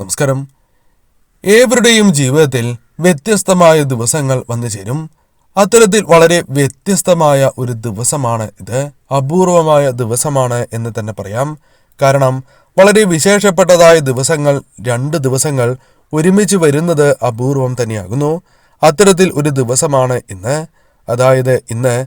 നമസ്കാരം. ഏവരുടെയും ജീവിതത്തിൽ വ്യത്യസ്തമായ ദിവസങ്ങൾ വന്നു ചേരും. അത്തരത്തിൽ വളരെ വ്യത്യസ്തമായ ഒരു ദിവസമാണ് ഇത്. അപൂർവമായ ദിവസമാണ് എന്ന് തന്നെ പറയാം. കാരണം വളരെ വിശേഷപ്പെട്ടതായ ദിവസങ്ങൾ രണ്ട് ദിവസങ്ങൾ ഒരുമിച്ച് വരുന്നത് അപൂർവം തന്നെയാകുന്നു. അത്തരത്തിൽ ഒരു ദിവസമാണ് ഇന്ന്. അതായത് ഇന്ന്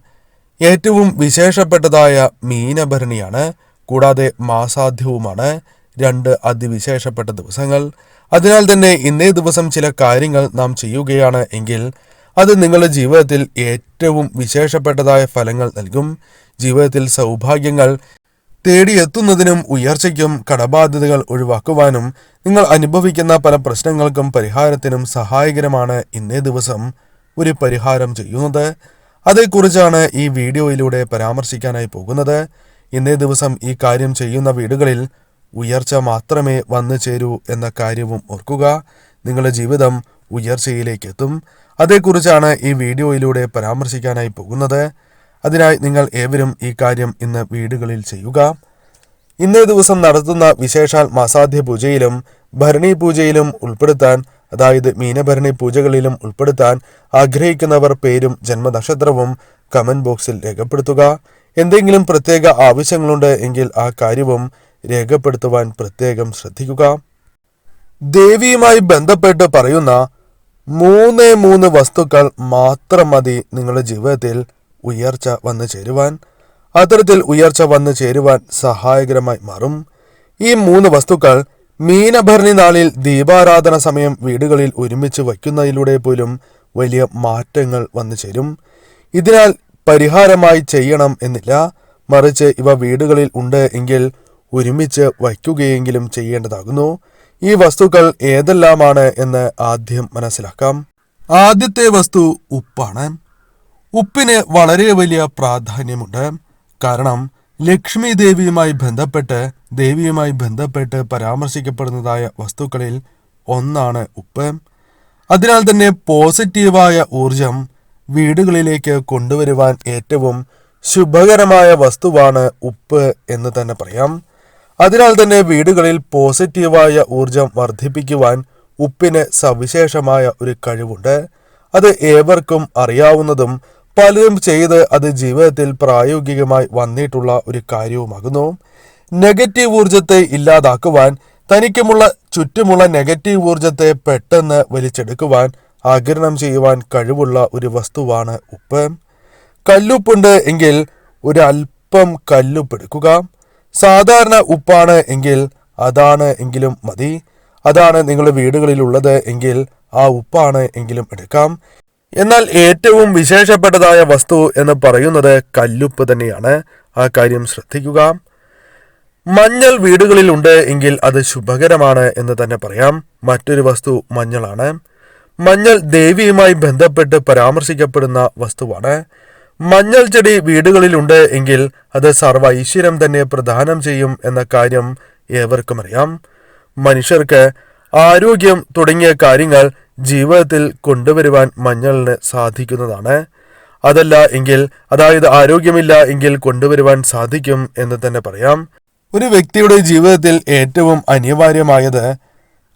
ഏറ്റവും വിശേഷപ്പെട്ടതായ മീനഭരണിയാണ്. കൂടാതെ മാസാധ്യവുമാണ് രണ്ട് അതിവിശേഷപ്പെട്ട ദിവസങ്ങൾ. അതിനാൽ തന്നെ ഇന്നേ ദിവസം ചില കാര്യങ്ങൾ നാം ചെയ്യുകയാണ് എങ്കിൽ അത് നിങ്ങളുടെ ജീവിതത്തിൽ ഏറ്റവും വിശേഷപ്പെട്ടതായ ഫലങ്ങൾ നൽകും. ജീവിതത്തിൽ സൗഭാഗ്യങ്ങൾ തേടിയെത്തുന്നതിനും ഉയർച്ചയ്ക്കും കടബാധ്യതകൾ ഒഴിവാക്കുവാനും നിങ്ങൾ അനുഭവിക്കുന്ന പല പ്രശ്നങ്ങൾക്കും പരിഹാരത്തിനും സഹായകരമാണ് ഇന്നേ ദിവസം ഒരു പരിഹാരം ചെയ്യുന്നത്. അതേക്കുറിച്ചാണ് ഈ വീഡിയോയിലൂടെ പരാമർശിക്കാനായി പോകുന്നത്. ഇന്നേ ദിവസം ഈ കാര്യം ചെയ്യുന്ന വീടുകളിൽ ഉയർച്ച മാത്രമേ വന്നു ചേരൂ എന്ന കാര്യവും ഓർക്കുക. നിങ്ങളുടെ ജീവിതം ഉയർച്ചയിലേക്ക് എത്തും അതേക്കുറിച്ചാണ് ഈ വീഡിയോയിലൂടെ പരാമർശിക്കാനായി പോകുന്നത്. അതിനായി നിങ്ങൾ ഏവരും ഈ കാര്യം ഇന്ന് വീടുകളിൽ ചെയ്യുക. ഇന്നേ ദിവസം നടത്തുന്ന വിശേഷാൽ മാസാധ്യ പൂജയിലും ഭരണി പൂജയിലും ഉൾപ്പെടുത്താൻ അതായത് മീനഭരണി പൂജകളിലും ഉൾപ്പെടുത്താൻ ആഗ്രഹിക്കുന്നവർ പേരും ജന്മനക്ഷത്രവും കമന്റ് ബോക്സിൽ രേഖപ്പെടുത്തുക. എന്തെങ്കിലും പ്രത്യേക ആവശ്യങ്ങളുണ്ട് എങ്കിൽ ആ കാര്യവും രേഖപ്പെടുത്തുവാൻ പ്രത്യേകം ശ്രദ്ധിക്കുക. ദേവിയുമായി ബന്ധപ്പെട്ട് പറയുന്ന മൂന്ന് മൂന്ന് വസ്തുക്കൾ മാത്രം മതി നിങ്ങളുടെ ജീവിതത്തിൽ ഉയർച്ച വന്നു ചേരുവാൻ. അത്തരത്തിൽ ഉയർച്ച വന്നു ചേരുവാൻ സഹായകരമായി മാറും. ഈ മൂന്ന് വസ്തുക്കൾ മീനഭരണി നാളിൽ ദീപാരാധന സമയം വീടുകളിൽ ഒരുമിച്ച് വയ്ക്കുന്നതിലൂടെ പോലും വലിയ മാറ്റങ്ങൾ വന്നു ചേരും. ഇതിനാൽ പരിഹാരമായി ചെയ്യണം എന്നില്ല. മറിച്ച് ഇവ വീടുകളിൽ ഉണ്ട് എങ്കിൽ ഒരുമിച്ച് വയ്ക്കുകയെങ്കിലും ചെയ്യേണ്ടതാകുന്നു. ഈ വസ്തുക്കൾ ഏതെല്ലാമാണ് എന്ന് ആദ്യം മനസ്സിലാക്കാം. ആദ്യത്തെ വസ്തു ഉപ്പാണ്. ഉപ്പിന് വളരെ വലിയ പ്രാധാന്യമുണ്ട്. കാരണം ലക്ഷ്മി ദേവിയുമായി ബന്ധപ്പെട്ട് ദേവിയുമായി ബന്ധപ്പെട്ട് പരാമർശിക്കപ്പെടുന്നതായ വസ്തുക്കളിൽ ഒന്നാണ് ഉപ്പ്. അതിനാൽ തന്നെ പോസിറ്റീവായ ഊർജം വീടുകളിലേക്ക് കൊണ്ടുവരുവാൻ ഏറ്റവും ശുഭകരമായ വസ്തുവാണ് ഉപ്പ് എന്ന് തന്നെ പറയാം. അതിനാൽ തന്നെ വീടുകളിൽ പോസിറ്റീവായ ഊർജം വർദ്ധിപ്പിക്കുവാൻ ഉപ്പിന് സവിശേഷമായ ഒരു കഴിവുണ്ട്. അത് ഏവർക്കും അറിയാവുന്നതും പലരും ചെയ്ത് അത് ജീവിതത്തിൽ പ്രായോഗികമായി വന്നിട്ടുള്ള ഒരു കാര്യവുമാകുന്നു. നെഗറ്റീവ് ഊർജത്തെ ഇല്ലാതാക്കുവാൻ തനിക്കുമുള്ള ചുറ്റുമുള്ള നെഗറ്റീവ് ഊർജത്തെ പെട്ടെന്ന് വലിച്ചെടുക്കുവാൻ ആഗിരണം ചെയ്യുവാൻ കഴിവുള്ള ഒരു വസ്തുവാണ് ഉപ്പ്. കല്ലുപ്പുണ്ട് എങ്കിൽ ഒരല്പം കല്ലുപ്പെടുക്കുക സാധാരണ ഉപ്പാണ് എങ്കിൽ അതാണ് എങ്കിലും മതി. അതാണ് നിങ്ങളുടെ വീടുകളിൽ ഉള്ളത് എങ്കിൽ ആ ഉപ്പാണ് എങ്കിലും എടുക്കാം. എന്നാൽ ഏറ്റവും വിശേഷപ്പെട്ടതായ വസ്തു എന്ന് പറയുന്നത് കല്ലുപ്പ് തന്നെയാണ്. ആ കാര്യം ശ്രദ്ധിക്കുക. മഞ്ഞൾ വീടുകളിൽ ഉണ്ട് എങ്കിൽ അത് ശുഭകരമാണ് എന്ന് തന്നെ പറയാം. മറ്റൊരു വസ്തു മഞ്ഞളാണ്. മഞ്ഞൾ ദേവിയുമായി ബന്ധപ്പെട്ട് പരാമർശിക്കപ്പെടുന്ന വസ്തുവാണ്. മഞ്ഞൾ ചെടി വീടുകളിലുണ്ട് എങ്കിൽ അത് സർവ ഐശ്വര്യം തന്നെ പ്രദാനം ചെയ്യും എന്ന കാര്യം ഏവർക്കും അറിയാം മനുഷ്യർക്ക് ആരോഗ്യം തുടങ്ങിയ കാര്യങ്ങൾ ജീവിതത്തിൽ കൊണ്ടുവരുവാൻ മഞ്ഞളിന് സാധിക്കുന്നതാണ്. അതല്ല എങ്കിൽ അതായത് ആരോഗ്യമില്ല എങ്കിൽ കൊണ്ടുവരുവാൻ സാധിക്കും എന്ന് തന്നെ പറയാം. ഒരു വ്യക്തിയുടെ ജീവിതത്തിൽ ഏറ്റവും അനിവാര്യമായത്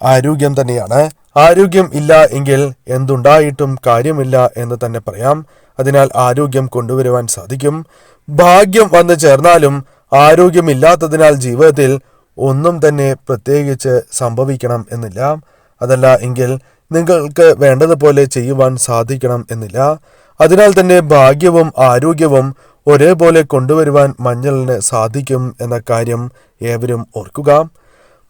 ആരോഗ്യം തന്നെയാണ്. ആരോഗ്യം ഇല്ല എങ്കിൽ എന്തുണ്ടായിട്ടും കാര്യമില്ല എന്ന് തന്നെ പറയാം. അതിനാൽ ആരോഗ്യം കൊണ്ടുവരുവാൻ സാധിക്കും. ഭാഗ്യം വന്നു ചേർന്നാലും ആരോഗ്യമില്ലാത്തതിനാൽ ജീവിതത്തിൽ ഒന്നും തന്നെ പ്രത്യേകിച്ച് സംഭവിക്കണം എന്നില്ല. അതല്ല എങ്കിൽ നിങ്ങൾക്ക് വേണ്ടതുപോലെ ചെയ്യുവാൻ സാധിക്കണം എന്നില്ല. അതിനാൽ തന്നെ ഭാഗ്യവും ആരോഗ്യവും ഒരേപോലെ കൊണ്ടുവരുവാൻ മഞ്ഞളിന് സാധിക്കും എന്ന കാര്യം ഏവരും ഓർക്കുക.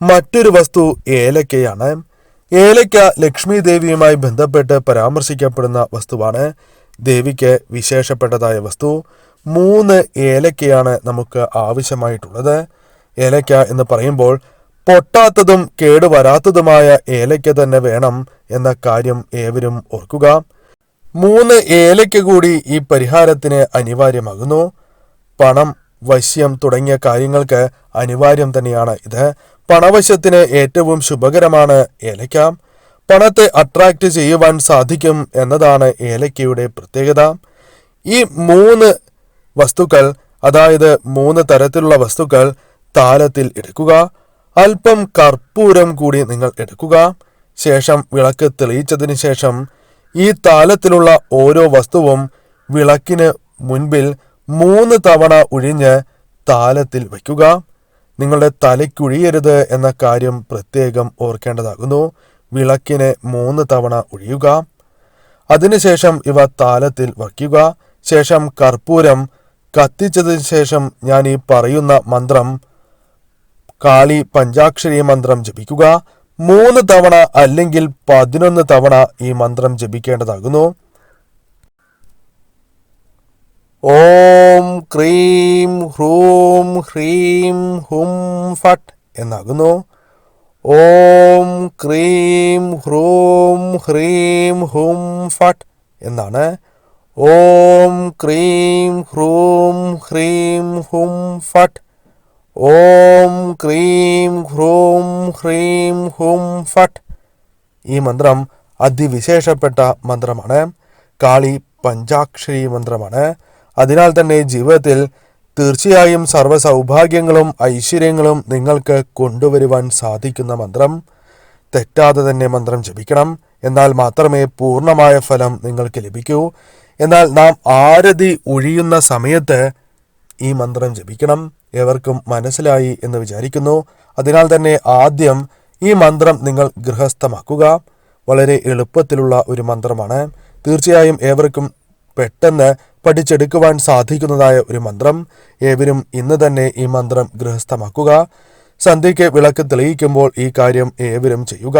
മറ്റൊരു വസ്തു ഏലക്കയാണ്. ഏലക്ക ലക്ഷ്മി ദേവിയുമായി ബന്ധപ്പെട്ട് പരാമർശിക്കപ്പെടുന്ന വസ്തുവാണ് ദേവിക്ക് വിശേഷപ്പെട്ടതായ വസ്തു. മൂന്ന് ഏലക്കയാണ് നമുക്ക് ആവശ്യമായിട്ടുള്ളത്. ഏലയ്ക്ക എന്ന് പറയുമ്പോൾ പൊട്ടാത്തതും കേടുവരാത്തതുമായ ഏലയ്ക്ക തന്നെ വേണം എന്ന കാര്യം ഏവരും ഓർക്കുക. മൂന്ന് ഏലയ്ക്ക കൂടി ഈ പരിഹാരത്തിന് അനിവാര്യമാകുന്നു. പണം വശ്യം തുടങ്ങിയ കാര്യങ്ങൾക്ക് അനിവാര്യം തന്നെയാണ് ഇത്. പണവശ്യത്തിന് ഏറ്റവും ശുഭകരമാണ് ഏലയ്ക്ക. പണത്തെ അട്രാക്റ്റ് ചെയ്യുവാൻ സാധിക്കും എന്നതാണ് ഏലയ്ക്കയുടെ പ്രത്യേകത. ഈ മൂന്ന് വസ്തുക്കൾ അതായത് മൂന്ന് തരത്തിലുള്ള വസ്തുക്കൾ താലത്തിൽ എടുക്കുക. അല്പം കർപ്പൂരം കൂടി നിങ്ങൾ എടുക്കുക. ശേഷം വിളക്ക് തെളിയിച്ചതിന് ശേഷം ഈ താലത്തിലുള്ള ഓരോ വസ്തുവും വിളക്കിന് മുൻപിൽ മൂന്ന് തവണ ഒഴിഞ്ഞ് താലത്തിൽ വയ്ക്കുക. നിങ്ങളുടെ തലയ്ക്കുഴിയരുത് എന്ന കാര്യം പ്രത്യേകം ഓർക്കേണ്ടതാകുന്നു. വിളക്കിന് മൂന്ന് തവണ ഒഴിയുക. അതിനുശേഷം ഇവ താലത്തിൽ വയ്ക്കുക. ശേഷം കർപ്പൂരം. കത്തിച്ചതിന് ശേഷം ഞാൻ ഈ പറയുന്ന മന്ത്രം കാളി പഞ്ചാക്ഷരി മന്ത്രം ജപിക്കുക. മൂന്ന് തവണ അല്ലെങ്കിൽ പതിനൊന്ന് തവണ ഈ മന്ത്രം ജപിക്കേണ്ടതാകുന്നു. ഓം ക്രീം ഹ്രൂം ഹ്രീം ഹും ഫട്ട് എന്നാകുന്നു. ഓം ക്രീം ഹ്രൂം ഹ്രീം ഹും ഫട്ട് എന്നാണ്. ഓം ക്രീം ഹ്രൂം ഹ്രീം ഹും ഫട്ട്. ഓം ക്രീം ഹ്രൂം ഹ്രീം ഹും ഫട്ട്. ഈ മന്ത്രം അതിവിശേഷപ്പെട്ട മന്ത്രമാണ്. കാളി പഞ്ചാക്ഷരി മന്ത്രമാണ്. അതിനാൽ തന്നെ ജീവിതത്തിൽ തീർച്ചയായും സർവ സൗഭാഗ്യങ്ങളും ഐശ്വര്യങ്ങളും നിങ്ങൾക്ക് കൊണ്ടുവരുവാൻ സാധിക്കുന്ന മന്ത്രം. തെറ്റാതെ തന്നെ മന്ത്രം ജപിക്കണം. എന്നാൽ മാത്രമേ പൂർണമായ ഫലം നിങ്ങൾക്ക് ലഭിക്കൂ. എന്നാൽ നാം ആരതി ഒഴിയുന്ന സമയത്ത് ഈ മന്ത്രം ജപിക്കണം. എവർക്കും മനസ്സിലായി എന്ന് വിചാരിക്കുന്നു. അതിനാൽ തന്നെ ആദ്യം ഈ മന്ത്രം നിങ്ങൾ ഗൃഹസ്ഥമാക്കുക. വളരെ എളുപ്പത്തിലുള്ള ഒരു മന്ത്രമാണ്. തീർച്ചയായും ഏവർക്കും പെട്ടെന്ന് പഠിച്ചെടുക്കുവാൻ സാധിക്കുന്നതായ ഒരു മന്ത്രം. ഏവരും ഇന്ന് തന്നെ ഈ മന്ത്രം ഗൃഹസ്ഥമാക്കുക. സന്ധ്യയ്ക്ക് വിളക്ക് തെളിയിക്കുമ്പോൾ ഈ കാര്യം ഏവരും ചെയ്യുക.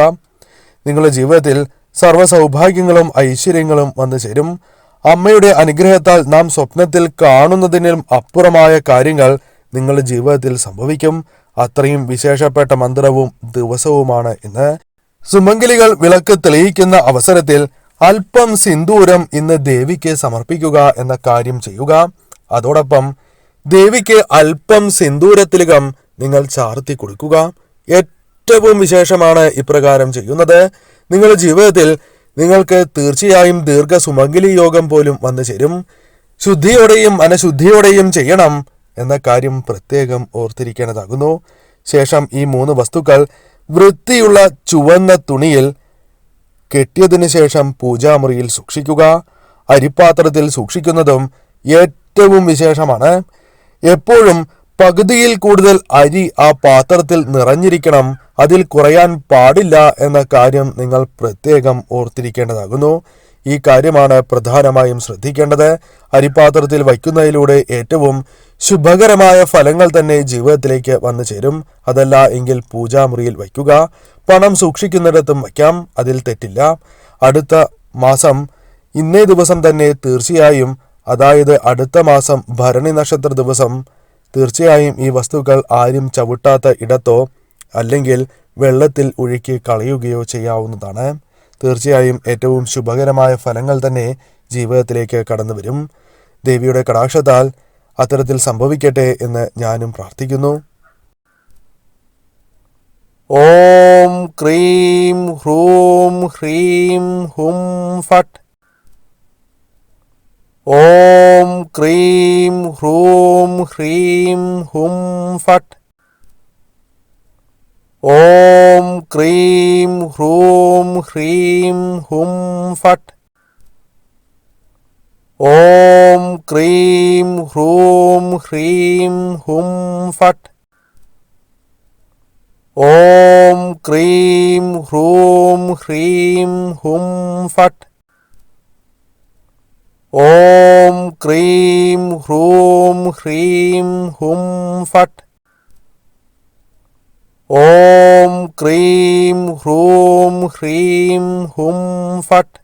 നിങ്ങളുടെ ജീവിതത്തിൽ സർവ സൗഭാഗ്യങ്ങളും ഐശ്വര്യങ്ങളും വന്നു ചേരും. അമ്മയുടെ അനുഗ്രഹത്താൽ നാം സ്വപ്നത്തിൽ കാണുന്നതിനും അപ്പുറമായ കാര്യങ്ങൾ നിങ്ങളുടെ ജീവിതത്തിൽ സംഭവിക്കും. അത്രയും വിശേഷപ്പെട്ട മന്ത്രവും ദിവസവുമാണ് ഇന്ന്. സുമംഗലികൾ വിളക്ക് തെളിയിക്കുന്ന അവസരത്തിൽ അല്പം സിന്ദൂരം ഇന്ന് ദേവിക്ക് സമർപ്പിക്കുക എന്ന കാര്യം ചെയ്യുക. അതോടൊപ്പം ദേവിക്ക് അല്പം സിന്ദൂരത്തിലകം നിങ്ങൾ ചാർത്തി കൊടുക്കുക. ഏറ്റവും വിശേഷമാണ് ഇപ്രകാരം ചെയ്യുന്നത്. നിങ്ങളുടെ ജീവിതത്തിൽ നിങ്ങൾക്ക് തീർച്ചയായും ദീർഘ സുമംഗലി യോഗം പോലും വന്നു ചേരും. ശുദ്ധിയോടെയും അനശുദ്ധിയോടെയും ചെയ്യണം എന്ന കാര്യം പ്രത്യേകം ഓർത്തിരിക്കേണ്ടതാകുന്നു. ശേഷം ഈ മൂന്ന് വസ്തുക്കൾ വൃത്തിയുള്ള ചുവന്ന തുണിയിൽ കെട്ടിയതിനു ശേഷം പൂജാമുറിയിൽ സൂക്ഷിക്കുക അരിപ്പാത്രത്തിൽ സൂക്ഷിക്കുന്നതും ഏറ്റവും വിശേഷമാണ്. എപ്പോഴും പകുതിയിൽ കൂടുതൽ അരി ആ പാത്രത്തിൽ നിറഞ്ഞിരിക്കണം അതിൽ കുറയാൻ പാടില്ല എന്ന കാര്യം നിങ്ങൾ പ്രത്യേകം ഓർത്തിരിക്കേണ്ടതാകുന്നു. ഈ കാര്യമാണ് പ്രധാനമായും ശ്രദ്ധിക്കേണ്ടത്. അരിപ്പാത്രത്തിൽ വയ്ക്കുന്നതിലൂടെ ഏറ്റവും ശുഭകരമായ ഫലങ്ങൾ തന്നെ ജീവിതത്തിലേക്ക് വന്നു ചേരും. അതല്ല എങ്കിൽ പൂജാമുറിയിൽ വയ്ക്കുക. പണം സൂക്ഷിക്കുന്നിടത്തും വയ്ക്കാം. അതിൽ തെറ്റില്ല. അടുത്ത മാസം ഇന്നേ ദിവസം തന്നെ തീർച്ചയായും അതായത് അടുത്ത മാസം ഭരണി നക്ഷത്ര ദിവസം തീർച്ചയായും ഈ വസ്തുക്കൾ ആരും ചവിട്ടാത്ത ഇടത്തോ അല്ലെങ്കിൽ വെള്ളത്തിൽ ഒഴുക്കി കളയുകയോ ചെയ്യാവുന്നതാണ്. തീർച്ചയായും ഏറ്റവും ശുഭകരമായ ഫലങ്ങൾ തന്നെ ജീവിതത്തിലേക്ക് കടന്നു വരും ദേവിയുടെ കടാക്ഷത്താൽ അത്തരത്തിൽ സംഭവിക്കട്ടെ എന്ന് ഞാനും പ്രാർത്ഥിക്കുന്നു. ഓം ക്രീം ഹ്രൂം ഹ്രീം ഹും ഫട്ട്. ഓം ക്രീം ഹ്രൂം ഹ്രീം ഹും ഫട്ട്. ഓം ക്രീം ഹ്രൂം ഹ്രീം ഹും ഫട്ട്. ഓം ക്രീം ഹ്രൂം ഹ്രീം ഹും ഫട്ട് ഓം ക്രീം ഹ്രൂം ഹ്രീം ഹും ഫട്ട് ഓം ക്രീം ഹ്രൂം ഹ്രീം ഹും ഫട്ട് ഓം ക്രീം ഹ്രൂം ഹ്രീം ഹും ഫട്ട്